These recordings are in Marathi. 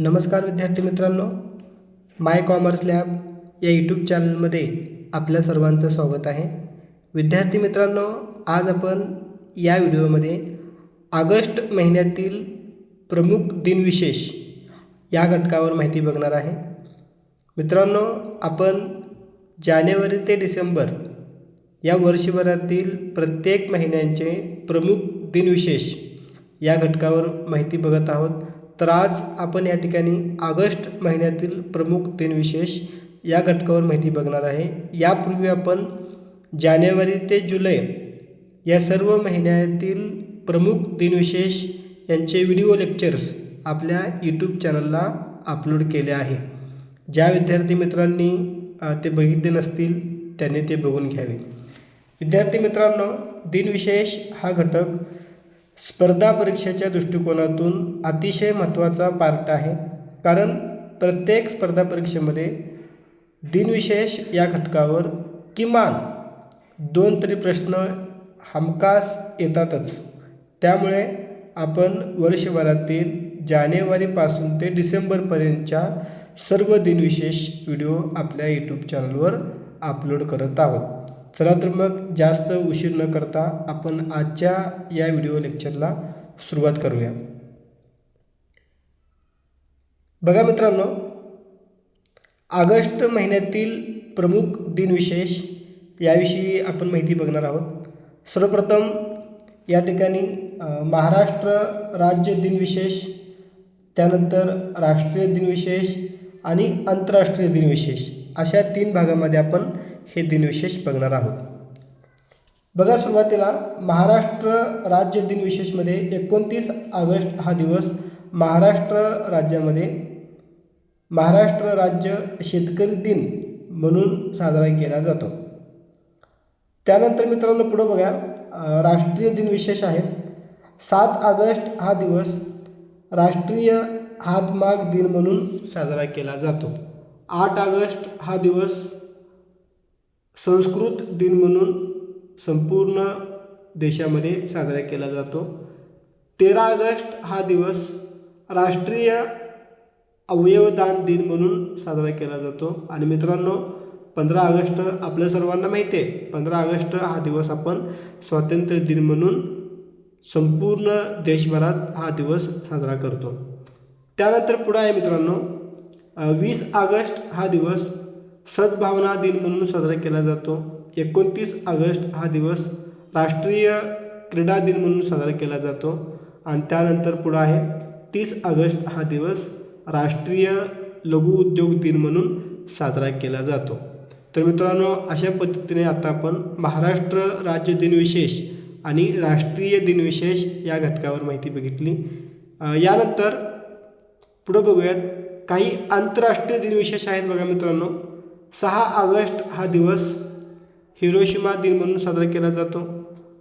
नमस्कार विद्यार्थी मित्रांनो माय कॉमर्स लॅब या यूट्यूब चॅनलमध्ये आपल्या सर्वांचं स्वागत आहे. विद्यार्थी मित्रांनो आज आपण या व्हिडिओमध्ये ऑगस्ट महिन्यातील प्रमुख दिनविशेष या घटकावर माहिती बघणार आहे. मित्रांनो आपण जानेवारी ते डिसेंबर या वर्षभरातील प्रत्येक महिन्यांचे प्रमुख दिनविशेष या घटकावर माहिती बघत आहोत. तर आज आपण या ठिकाणी ऑगस्ट महिन्यातील प्रमुख दिनविशेष या घटकावर माहिती बघणार आहे. यापूर्वी आपण जानेवारी ते जुलै या सर्व महिन्यातील प्रमुख दिनविशेष यांचे व्हिडिओ लेक्चर्स आपल्या यूट्यूब चॅनलला अपलोड केले आहे. ज्या विद्यार्थी मित्रांनी ते बघितले नसतील त्यांनी ते बघून घ्यावे. विद्यार्थी मित्रांनो दिनविशेष हा घटक स्पर्धा परीक्षेच्या दृष्टिकोनातून अतिशय महत्त्वाचा पार्ट आहे. कारण प्रत्येक स्पर्धा परीक्षेमध्ये दिनविशेष या घटकावर किमान दोन तरी प्रश्न हमखास येतातच. त्यामुळे आपण वर्षभरातील जानेवारीपासून ते डिसेंबरपर्यंतच्या सर्व दिनविशेष व्हिडिओ आपल्या यूट्यूब चॅनलवर अपलोड करत आहोत. चला तर मग जास्त उशीर न करता आपण आजच्या या व्हिडिओ लेक्चरला सुरुवात करूया. बघा मित्रांनो ऑगस्ट महिन्यातील प्रमुख दिनविशेष याविषयी आपण माहिती बघणार आहोत. सर्वप्रथम या ठिकाणी महाराष्ट्र राज्य दिनविशेष त्यानंतर राष्ट्रीय दिनविशेष आणि आंतरराष्ट्रीय दिनविशेष अशा तीन भागामध्ये आपण हे दिनविशेष बघणार आहोत. बघा सुरुवातीला महाराष्ट्र राज्य दिनविशेषमध्ये एकोणतीस ऑगस्ट हा दिवस महाराष्ट्र राज्यामध्ये महाराष्ट्र राज्य शेतकरी दिन म्हणून साजरा केला जातो. त्यानंतर मित्रांनो पुढं बघा राष्ट्रीय दिनविशेष आहेत. सात ऑगस्ट हा दिवस राष्ट्रीय हातमाग दिन म्हणून साजरा केला जातो. आठ ऑगस्ट हा दिवस संस्कृत दिन म्हणून संपूर्ण देशामध्ये साजरा केला जातो. तेरा ऑगस्ट हा दिवस राष्ट्रीय अवयवदान दिन म्हणून साजरा केला जातो. आणि मित्रांनो पंधरा ऑगस्ट आपल्या सर्वांना माहिती आहे. पंधरा ऑगस्ट हा दिवस आपण स्वातंत्र्य दिन म्हणून संपूर्ण देशभरात हा दिवस साजरा करतो. त्यानंतर पुढं आहे मित्रांनो वीस ऑगस्ट हा दिवस सद्भावना दिन म्हणून साजरा केला जातो. एकोणतीस ऑगस्ट हा दिवस राष्ट्रीय क्रीडा दिन म्हणून साजरा केला जातो. आणि त्यानंतर पुढं आहे तीस ऑगस्ट हा दिवस राष्ट्रीय लघु उद्योग दिन म्हणून साजरा केला जातो. तर मित्रांनो अशा पद्धतीने आता आपण महाराष्ट्र राज्य दिनविशेष आणि राष्ट्रीय दिनविशेष या घटकावर माहिती बघितली. यानंतर पुढं बघूयात काही आंतरराष्ट्रीय दिनविशेष आहेत बघा मित्रांनो. सहा ऑगस्ट हा दिवस हिरोशिमा दिन म्हणून साजरा केला जातो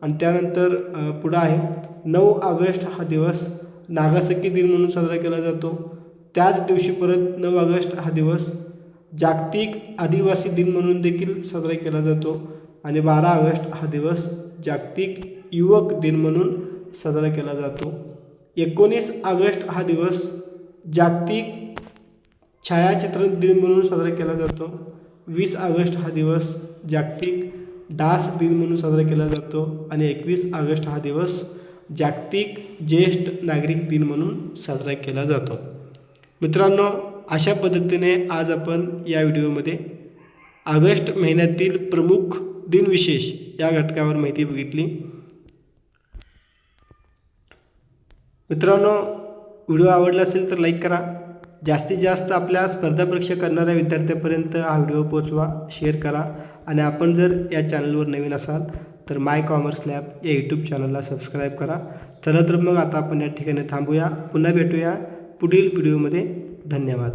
आणि त्यानंतर पुढं आहे. नऊ ऑगस्ट हा दिवस नागासकी दिन म्हणून साजरा केला जातो. त्याच दिवशी परत नऊ ऑगस्ट हा दिवस जागतिक आदिवासी दिन म्हणून देखील साजरा केला जातो. आणि बारा ऑगस्ट हा दिवस जागतिक युवक दिन म्हणून साजरा केला जातो. एकोणीस ऑगस्ट हा दिवस जागतिक छायाचित्रण दिन म्हणून साजरा केला जातो. वीस ऑगस्ट हा दिवस जागतिक डास दिन म्हणून साजरा केला जातो आणि एकवीस ऑगस्ट हा दिवस जागतिक ज्येष्ठ नागरिक दिन म्हणून साजरा केला जातो. मित्रांनो अशा पद्धतीने आज आपण या व्हिडिओमध्ये ऑगस्ट महिन्यातील प्रमुख दिनविशेष या घटकावर माहिती बघितली. मित्रांनो व्हिडिओ आवडला असेल तर लाईक करा. जास्तीत जास्त आपल्या स्पर्धा परीक्षा करणाऱ्या विद्यार्थ्यांपर्यंत हा व्हिडिओ पोचवा शेअर करा आणि आपण जर या चॅनलवर नवीन असाल तर माय कॉमर्स लॅब या यूट्यूब चॅनलला सबस्क्राईब करा. चला तर मग आता आपण या ठिकाणी थांबूया. पुन्हा भेटूया पुढील व्हिडिओमध्ये धन्यवाद.